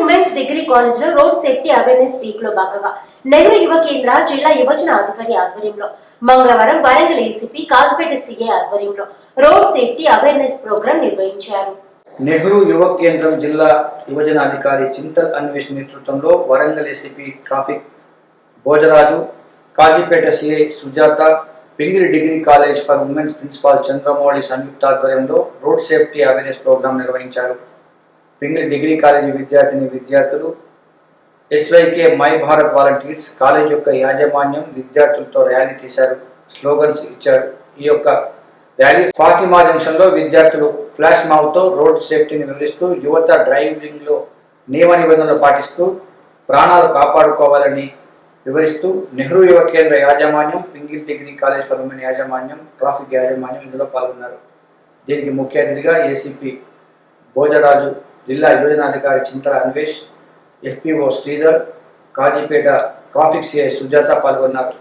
Women's degree కాలేజ్లో road safety awareness వీక్లో భాగంగా నెహ్రూ యువ కేంద్ర జిల్లా యువజన అధికారి ఆధ్వర్యంలో మంగళవారం వరంగల్ ఏసీపీ కాజ్పేట సిఏ ఆధ్వర్యంలో రోడ్ సేఫ్టీ అవేర్నెస్ ప్రోగ్రాం నిర్వహించారు. నెహ్రూ యువ కేంద్రం జిల్లా యువజన అధికారి చింతల్ అన్వేష్ నేతృత్వంలో Warangal ACP traffic Bhojaraju Kazipet CI Sujatha Pingiri degree college for womens principal Chandramouli సంయుక్త ఆధ్వర్యంలో రోడ్ సేఫ్టీ అవేర్నెస్ ప్రోగ్రాం నిర్వహించారు. పింగిరి డిగ్రీ కాలేజీ విద్యార్థిని విద్యార్థులు SYK my Bharat volunteers college యొక్క యాజమాన్యం విద్యార్థులతో ర్యాలీ తీశారు. స్లోగన్స్ ఇచ్చారు. ఈ యొక్క ర్యాలీ ఫాతిమా జంక్షన్లో విద్యార్థులు ఫ్లాష్ మావ్తో రోడ్ సేఫ్టీని వివరిస్తూ యువత డ్రైవింగ్లో నియమ నిబంధనలు పాటిస్తూ ప్రాణాలు కాపాడుకోవాలని వివరిస్తూ నెహ్రూ యువ కేంద్ర యాజమాన్యం Pingili degree college for women యాజమాన్యం ట్రాఫిక్ యాజమాన్యం ఇందులో పాల్గొన్నారు. దీనికి ముఖ్య అతిథిగా ఏసీపీ భోజరాజు జిల్లా యోజనాధికారి Chintala Anvesh FPO Sridhar Kazipet traffic CI Sujatha పాల్గొన్నారు.